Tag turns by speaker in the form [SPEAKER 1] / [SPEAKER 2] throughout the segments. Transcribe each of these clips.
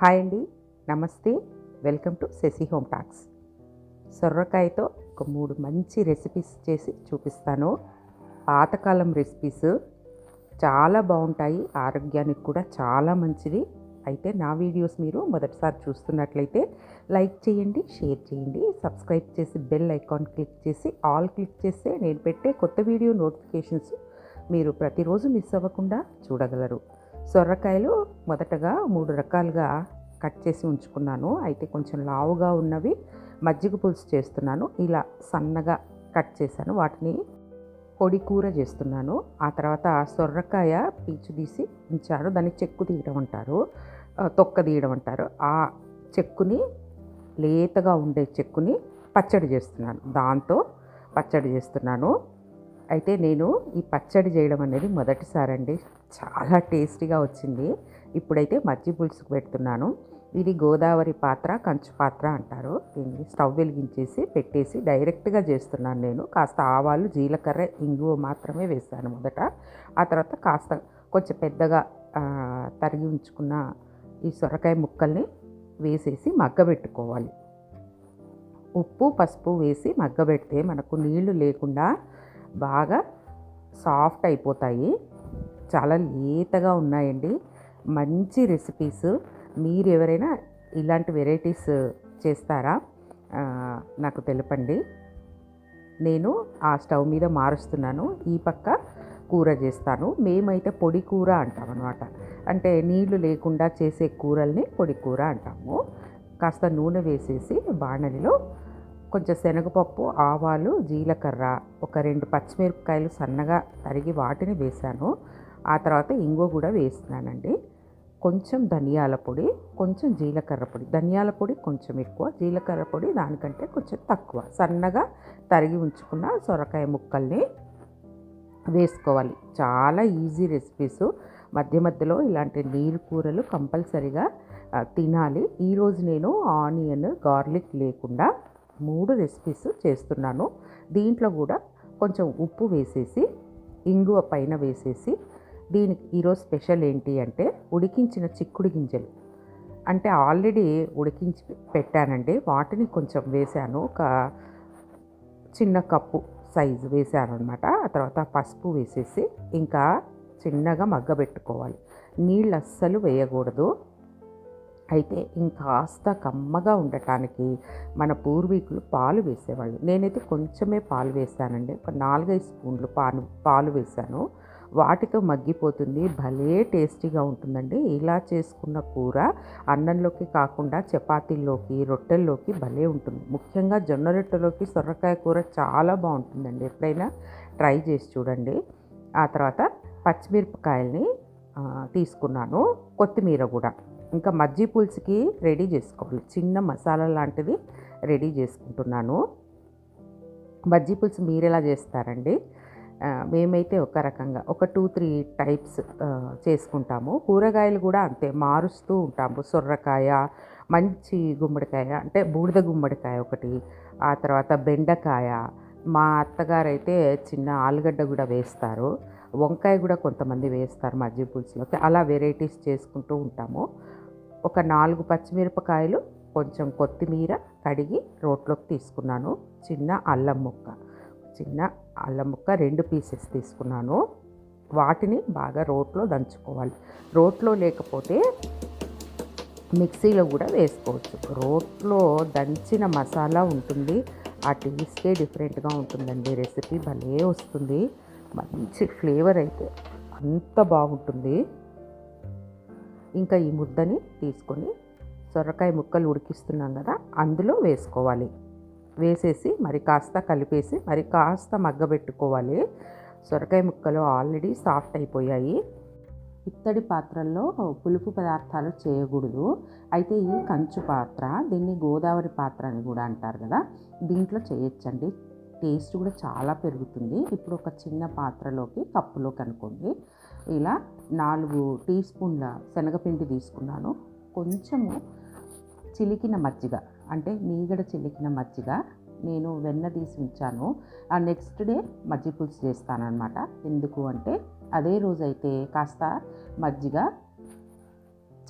[SPEAKER 1] Hi అండి. నమస్తే. Welcome to Sasi home talks. సొర్రకాయతో ఒక మూడు మంచి రెసిపీస్ చేసి చూపిస్తాను. పాతకాలం రెసిపీస్ చాలా బాగుంటాయి. ఆరోగ్యానికి కూడా చాలా మంచిది. అయితే నా వీడియోస్ మీరు మొదటిసారి చూస్తున్నట్లయితే లైక్ చేయండి షేర్ చేయండి. సబ్స్క్రైబ్ చేసి బెల్ ఐకాన్ క్లిక్ చేసి ఆల్ క్లిక్ చేస్తే నేను పెట్టే కొత్త వీడియో నోటిఫికేషన్స్ మీరు ప్రతిరోజు మిస్ అవ్వకుండా చూడగలరు. సొర్రకాయలు మొదటగా మూడు రకాలుగా కట్ చేసి ఉంచుకున్నాను. అయితే కొంచెం లావుగా ఉన్నవి మజ్జిగ పులుసు చేస్తున్నాను. ఇలా సన్నగా కట్ చేశాను. వాటిని పొడి కూర చేస్తున్నాను. ఆ తర్వాత సొర్రకాయ పీచు తీసి ఉంచాను దాన్ని చెక్కు తీయడం అంటారు. తొక్క తీయడం అంటారు. ఆ చెక్కుని లేతగా ఉండే చెక్కుని పచ్చడి చేస్తున్నాను. దాంతో పచ్చడి చేస్తున్నాను. అయితే నేను ఈ పచ్చడి చేయడం అనేది మొదటిసారి అండి చాలా టేస్టీగా వచ్చింది. ఇప్పుడైతే మజ్జి పులుసుకు పెడుతున్నాను. ఇది గోదావరి పాత్ర కంచు పాత్ర అంటారు. దీన్ని స్టవ్ వెలిగించేసి పెట్టేసి డైరెక్ట్గా చేస్తున్నాను నేను. కాస్త ఆవాలు జీలకర్ర ఇంగువ మాత్రమే వేసాను మొదట. ఆ తర్వాత కాస్త కొంచెం పెద్దగా తరిగి ఉంచుకున్న ఈ సొరకాయ ముక్కల్ని వేసేసి మగ్గబెట్టుకోవాలి. ఉప్పు పసుపు వేసి మగ్గబెడితే మనకు నీళ్ళు లేకుండా బాగా సాఫ్ట్ అయిపోతాయి. చాలా లేతగా ఉన్నాయండి. మంచి రెసిపీస్ మీరు ఎవరైనా ఇలాంటి వెరైటీస్ చేస్తారా? నాకు తెలపండి. నేను ఆ స్టవ్ మీద మారుస్తున్నాను. ఈ పక్క కూర చేస్తాను. మేమైతే పొడి కూర అంటాం అనమాట అంటే నీళ్ళు లేకుండా చేసే కూరల్ని పొడి కూర అంటాము. కాస్త నూనె వేసేసి బాణలిలో కొంచెం శనగపప్పు ఆవాలు జీలకర్ర ఒక రెండు పచ్చిమిరపకాయలు సన్నగా తరిగి వాటిని వేశాను. ఆ తర్వాత ఇంగువ కూడా వేస్తున్నానండి. కొంచెం ధనియాల పొడి కొంచెం జీలకర్ర పొడి. ధనియాల పొడి కొంచెం ఎక్కువ జీలకర్ర పొడి దానికంటే కొంచెం తక్కువ. సన్నగా తరిగి ఉంచుకున్న సొరకాయ ముక్కల్ని వేసుకోవాలి. చాలా ఈజీ రెసిపీస్. మధ్య మధ్యలో ఇలాంటి నీరు కూరలు కంపల్సరిగా తినాలి. ఈరోజు నేను ఆనియన్ గార్లిక్ లేకుండా మూడు రెసిపీస్ చేస్తున్నాను. దీంట్లో కూడా కొంచెం ఉప్పు వేసేసి ఇంగువ పైన వేసేసి దీనికి ఈరోజు స్పెషల్ ఏంటి అంటే ఉడికించిన చిక్కుడు గింజలు. అంటే ఆల్రెడీ ఉడికించి పెట్టానండి. వాటిని కొంచెం వేశాను ఒక చిన్న కప్పు సైజు వేసాను అనమాట ఆ తర్వాత పసుపు వేసేసి ఇంకా చిన్నగా మగ్గబెట్టుకోవాలి. నీళ్ళు అస్సలు వేయకూడదు. అయితే ఇంకాస్త కమ్మగా ఉండటానికి మన పూర్వీకులు పాలు వేసేవాళ్ళు. నేనైతే కొంచెమే పాలు వేసానండి. ఒక నాలుగైదు స్పూన్లు పాలు పాలు వేశాను. వాటితో మగ్గిపోతుంది. భలే టేస్టీగా ఉంటుందండి. ఇలా చేసుకున్న కూర అన్నంలోకి కాకుండా చపాతీల్లోకి రొట్టెల్లోకి భలే ఉంటుంది. ముఖ్యంగా జొన్న రొట్టెలోకి సొరకాయ కూర చాలా బాగుంటుందండి. ఎప్పుడైనా ట్రై చేసి చూడండి. ఆ తర్వాత పచ్చిమిరపకాయల్ని తీసుకున్నాను. కొత్తిమీర కూడా. ఇంకా మజ్జి పులుసుకి రెడీ చేసుకోవాలి. చిన్న మసాలా లాంటిది రెడీ చేసుకుంటున్నాను. మజ్జి పులుసు మీరు ఎలా చేస్తారండి? మేమైతే ఒక రకంగా ఒక టూ త్రీ టైప్స్ చేసుకుంటాము. కూరగాయలు కూడా అంతే మారుస్తూ ఉంటాము. సొర్రకాయ మంచి గుమ్మడికాయ అంటే బూడిద గుమ్మడికాయ ఒకటి ఆ తర్వాత బెండకాయ. మా అత్తగారు అయితే చిన్న ఆలుగడ్డ కూడా వేస్తారు. వంకాయ కూడా కొంతమంది వేస్తారు మజ్జి పులుసులోకి. అలా వెరైటీస్ చేసుకుంటూ ఉంటాము. ఒక నాలుగు పచ్చిమిరపకాయలు కొంచెం కొత్తిమీర కడిగి రోట్లోకి తీసుకున్నాను. చిన్న అల్లం ముక్క చిన్న అల్లం ముక్క రెండు పీసెస్ తీసుకున్నాను. వాటిని బాగా రోట్లో దంచుకోవాలి. రోట్లో లేకపోతే మిక్సీలో కూడా వేసుకోవచ్చు. రోట్లో దంచిన మసాలా ఉంటుంది. ఆ టేస్టే డిఫరెంట్గా ఉంటుందండి. రెసిపీ భలే వస్తుంది. మంచి ఫ్లేవర్ అయితే అంత బాగుంటుంది. ఇంకా ఈ ముద్దని తీసుకొని సొరకాయ ముక్కలు ఉడికిస్తున్నాం కదా అందులో వేసుకోవాలి. వేసేసి మరి కాస్త కలిపేసి మరి కాస్త మగ్గబెట్టుకోవాలి. సొరకాయ ముక్కలు ఆల్రెడీ సాఫ్ట్ అయిపోయాయి. ఇత్తడి పాత్రల్లో పులుపు పదార్థాలు చేయకూడదు. అయితే ఈ కంచు పాత్ర దీన్ని గోదావరి పాత్ర అని కూడా అంటారు కదా దీంట్లో చేయొచ్చండి. టేస్ట్ కూడా చాలా పెరుగుతుంది. ఇప్పుడు ఒక చిన్న పాత్రలోకి కప్పులోకి అనుకోండి. ఇలా నాలుగు టీ స్పూన్ల శనగపిండి తీసుకున్నాను. కొంచెము చిలికిన మజ్జిగ అంటే మీగడ చిలికిన మజ్జిగ నేను వెన్న తీసి ఉంచాను. ఆ నెక్స్ట్ డే మజ్జిగ పులుసు చేస్తానన్నమాట. ఎందుకు అంటే అదే రోజైతే కాస్త మజ్జిగ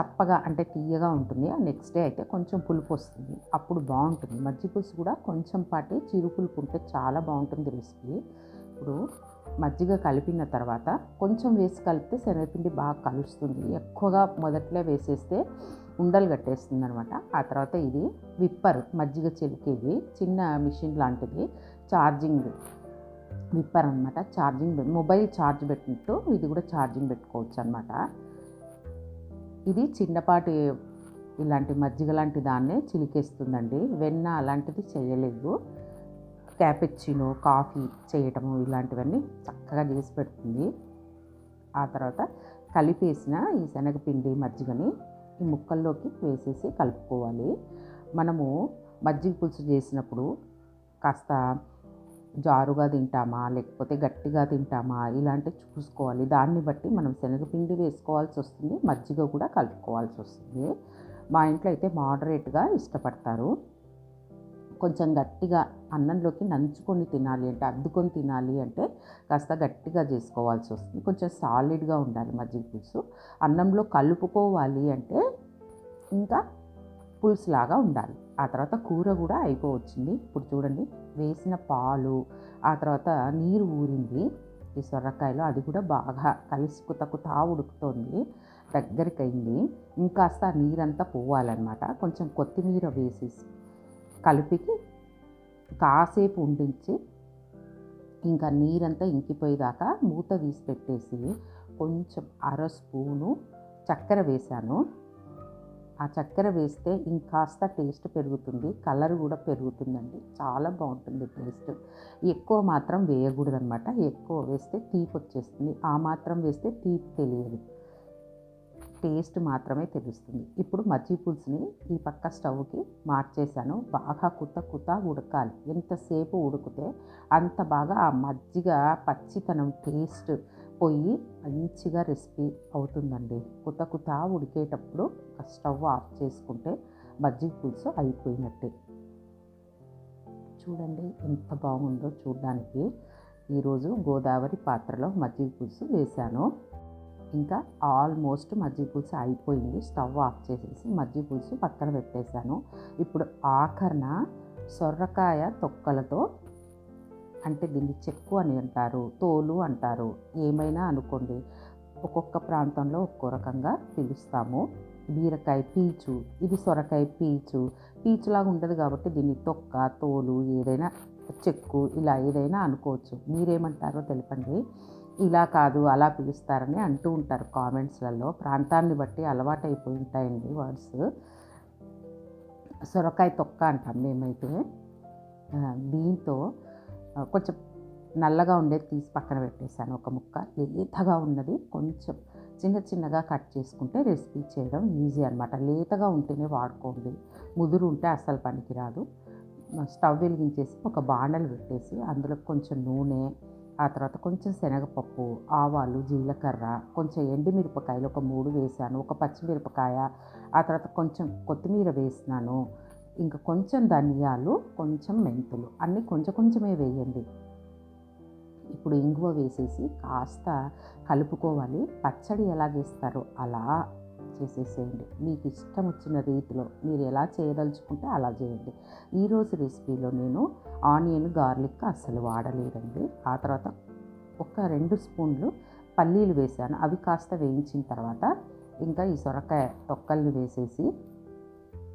[SPEAKER 1] చప్పగా అంటే తీయగా ఉంటుంది. ఆ నెక్స్ట్ డే అయితే కొంచెం పులుపు వస్తుంది. అప్పుడు బాగుంటుంది. మజ్జిగ పులుసు కూడా కొంచెం పాటి చిరు పులుపు ఉంటే చాలా బాగుంటుంది రెసిపీ. ఇప్పుడు మజ్జిగ కలిపిన తర్వాత కొంచెం వేసి కలిపితే శనగపిండి బాగా కలుస్తుంది. ఎక్కువగా మొదట్లో వేసేస్తే ఉండలు కట్టేస్తుంది అనమాట ఆ తర్వాత ఇది విప్పర్ మజ్జిగ చిలికేది చిన్న మిషన్ లాంటిది ఛార్జింగ్ విప్పర్ అనమాట ఛార్జింగ్ మొబైల్ ఛార్జ్ పెట్టినట్టు ఇది కూడా ఛార్జింగ్ పెట్టుకోవచ్చు అనమాట ఇది చిన్నపాటి ఇలాంటి మజ్జిగ లాంటి దాన్నే చిలికేస్తుందండి. వెన్న అలాంటిది చేయలేదు. క్యాపెచ్చినో కాఫీ చేయటము ఇలాంటివన్నీ చక్కగా చేసి పెడుతుంది. ఆ తర్వాత కలిపేసిన ఈ శనగపిండి మజ్జిగని ఈ ముక్కల్లోకి వేసేసి కలుపుకోవాలి. మనము మజ్జిగ పులుసు చేసినప్పుడు కాస్త జారుగా తింటామా లేకపోతే గట్టిగా తింటామా ఇలాంటివి చూసుకోవాలి. దాన్ని బట్టి మనం శనగపిండి వేసుకోవాల్సి వస్తుంది మజ్జిగ కూడా కలుపుకోవాల్సి వస్తుంది. మా ఇంట్లో అయితే మోడరేట్గా ఇష్టపడతారు. కొంచెం గట్టిగా అన్నంలోకి నంచుకొని తినాలి అంటే అద్దుకొని తినాలి అంటే కాస్త గట్టిగా చేసుకోవాల్సి వస్తుంది. కొంచెం సాలిడ్గా ఉండాలి మజ్జిగ పులుసు. అన్నంలో కలుపుకోవాలి అంటే ఇంకా పులుసులాగా ఉండాలి. ఆ తర్వాత కూర కూడా అయిపోవచ్చింది. ఇప్పుడు చూడండి వేసిన పాలు ఆ తర్వాత నీరు ఊరింది ఈ సొరకాయలో. అది కూడా బాగా కలిసి కుత ఉడుకుతోంది దగ్గరికి అయింది ఇంకాస్త నీరంతా పోవాలన్నమాట. కొంచెం కొత్తిమీర వేసేసి కలిపికి కాసేపు ఉండించి ఇంకా నీరంతా ఇంకిపోయేదాకా మూత తీసి పెట్టేసి కొంచెం అర స్పూను చక్కెర వేశాను. ఆ చక్కెర వేస్తే ఇంకాస్త టేస్ట్ పెరుగుతుంది కలర్ కూడా పెరుగుతుందండి. చాలా బాగుంటుంది టేస్ట్. ఎక్కువ మాత్రం వేయకూడదనమాట ఎక్కువ వేస్తే తీపి వచ్చేస్తుంది ఆ మాత్రం వేస్తే తీపి తెలియదు. టేస్ట్ మాత్రమే తెలుస్తుంది. ఇప్పుడు మజ్జి పులుసుని ఈ పక్క స్టవ్కి మార్చేసాను బాగా కుత కుత ఉడకాలి. ఎంతసేపు ఉడికితే అంత బాగా ఆ మజ్జిగ పచ్చితనం టేస్ట్ పోయి మంచిగా రెసిపీ అవుతుందండి. కుత కుత ఉడికేటప్పుడు స్టవ్ ఆఫ్ చేసుకుంటే మజ్జిగ పులుసు అయిపోయినట్టే. చూడండి ఎంత బాగుందో చూడడానికి. ఈరోజు గోదావరి పాత్రలో మజ్జిగ పులుసు వేశాను. ఇంకా ఆల్మోస్ట్ మజ్జిగ పులుసు అయిపోయింది. స్టవ్ ఆఫ్ చేసేసి మజ్జిగ పులుసు పక్కన పెట్టేశాను. ఇప్పుడు ఆఖరణ సొర్రకాయ తొక్కలతో అంటే దీన్ని చెక్కు అని అంటారు తోలు అంటారు. ఏమైనా అనుకోండి ఒక్కొక్క ప్రాంతంలో ఒక్కో రకంగా పిలుస్తాము. బీరకాయ పీచు ఇది సొరకాయ పీచు. పీచులాగా ఉండదు కాబట్టి దీన్ని తొక్క తోలు ఏదైనా చెక్కు ఇలా ఏదైనా అనుకోవచ్చు. మీరేమంటారో తెలపండి. ఇలా కాదు అలా పిలుస్తారని అంటూ ఉంటారు కామెంట్స్లలో. ప్రాంతాన్ని బట్టి అలవాటు అయిపోయి ఉంటాయండి వర్డ్స్. సొరకాయ తొక్క అంటాం మేమైతే. దీంతో కొంచెం నల్లగా ఉండేది తీసి పక్కన పెట్టేశాను ఒక ముక్క. లేతగా ఉన్నది కొంచెం చిన్న చిన్నగా కట్ చేసుకుంటే రెసిపీ చేయడం ఈజీ అనమాట లేతగా ఉంటేనే వాడుకోండి. ముదురు ఉంటే అస్సలు పనికిరాదు. స్టవ్ వెలిగించేసి ఒక బాణలు పెట్టేసి అందులో కొంచెం నూనె ఆ తర్వాత కొంచెం శనగపప్పు ఆవాలు జీలకర్ర కొంచెం ఎండుమిరపకాయలు ఒక మూడు వేసాను ఒక పచ్చిమిరపకాయ ఆ తర్వాత కొంచెం కొత్తిమీర వేసినాను ఇంకా కొంచెం ధనియాలు కొంచెం మెంతులు అన్నీ కొంచెం కొంచెమే వేయండి. ఇప్పుడు ఇంగువ వేసేసి కాస్త కలుపుకోవాలి. పచ్చడి ఎలా చేస్తారో అలా చేసేసేయండి. మీకు ఇష్టం వచ్చిన రీతిలో మీరు ఎలా చేయదలుచుకుంటే అలా చేయండి. ఈరోజు రెసిపీలో నేను ఆనియన్ గార్లిక్ అస్సలు వాడలేదండి. ఆ తర్వాత ఒక రెండు స్పూన్లు పల్లీలు వేసాను. అవి కాస్త వేయించిన తర్వాత ఇంకా ఈ సొరకాయ తొక్కల్ని వేసేసి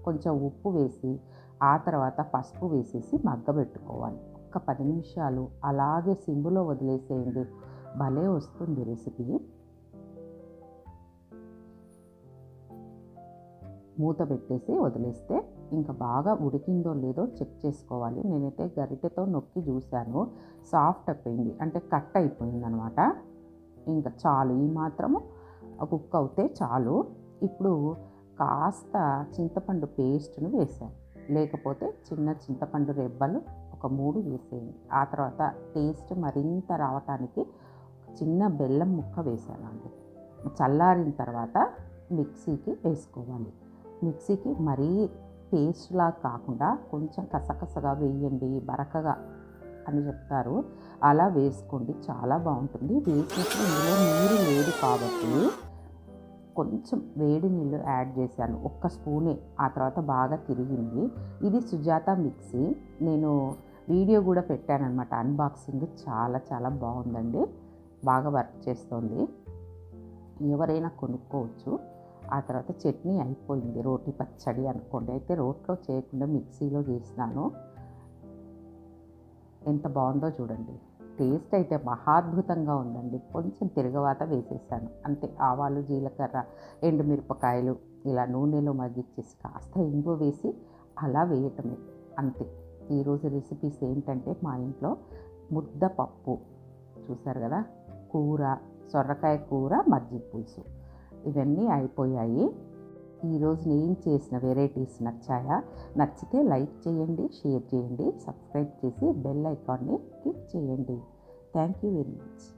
[SPEAKER 1] కొంచెం ఉప్పు వేసి ఆ తర్వాత పసుపు వేసేసి మగ్గబెట్టుకోవాలి ఒక పది నిమిషాలు అలాగే సింబులో వదిలేసేయండి. భలే వస్తుంది రెసిపీ. మూత పెట్టేసి వదిలేస్తే ఇంకా బాగా ఉడికిందో లేదో చెక్ చేసుకోవాలి. నేనైతే గరిటెతో నొక్కి చూశాను. సాఫ్ట్ అయిపోయింది. అంటే కట్ అయిపోయింది అనమాట ఇంకా చాలు. ఈ మాత్రము కుక్ అవుతే చాలు. ఇప్పుడు కాస్త చింతపండు పేస్ట్ను వేసాను లేకపోతే చిన్న చింతపండు రెబ్బలు ఒక మూడు వేసేయండి. ఆ తర్వాత టేస్ట్ మరింత రావటానికి చిన్న బెల్లం ముక్క వేసాను అండి. చల్లారిన తర్వాత మిక్సీకి వేసుకోవాలి. మిక్సీకి మరీ పేస్ట్లా కాకుండా కొంచెం కసకసగా వేయండి బరకగా అని చెప్తారు. అలా వేసుకోండి చాలా బాగుంటుంది. వేసినప్పుడు ఇందులో నీరు లేదు కాబట్టి కొంచెం వేడి నీళ్ళు యాడ్ చేశాను. ఒక్క స్పూనే. ఆ తర్వాత బాగా తిరిగింది. ఇది సుజాత మిక్సీ. నేను వీడియో కూడా పెట్టానమాట అన్బాక్సింగ్ చాలా చాలా బాగుందండి. బాగా వర్క్ చేస్తుంది. ఎవరైనా కొనుక్కోవచ్చు. ఆ తర్వాత చట్నీ అయిపోయింది. రోటి పచ్చడి అనుకోండి. అయితే రోట్లో చేయకుండా మిక్సీలో చేసినాను. ఎంత బాగుందో చూడండి. టేస్ట్ అయితే మహాద్భుతంగా ఉందండి. కొంచెం తిరగవాత వేసేసాను. అంతే. ఆవాలు జీలకర్ర ఎండుమిరపకాయలు ఇలా నూనెలో మగ్గిచ్చేసి కాస్త ఇంగు వేసి అలా వేయటమే. అంతే. ఈరోజు రెసిపీస్ ఏంటంటే మా ఇంట్లో ముద్ద పప్పు చూసారు కదా? కూర సొరకాయ కూర మజ్జిగ పులుసు. ఇవన్నీ అయిపోయాయి. ఈరోజు నేను చేసిన వెరైటీస్ నచ్చాయా? నచ్చితే లైక్ చేయండి షేర్ చేయండి సబ్స్క్రైబ్ చేసి బెల్ ఐకాన్ని క్లిక్ చేయండి. Thank you very much.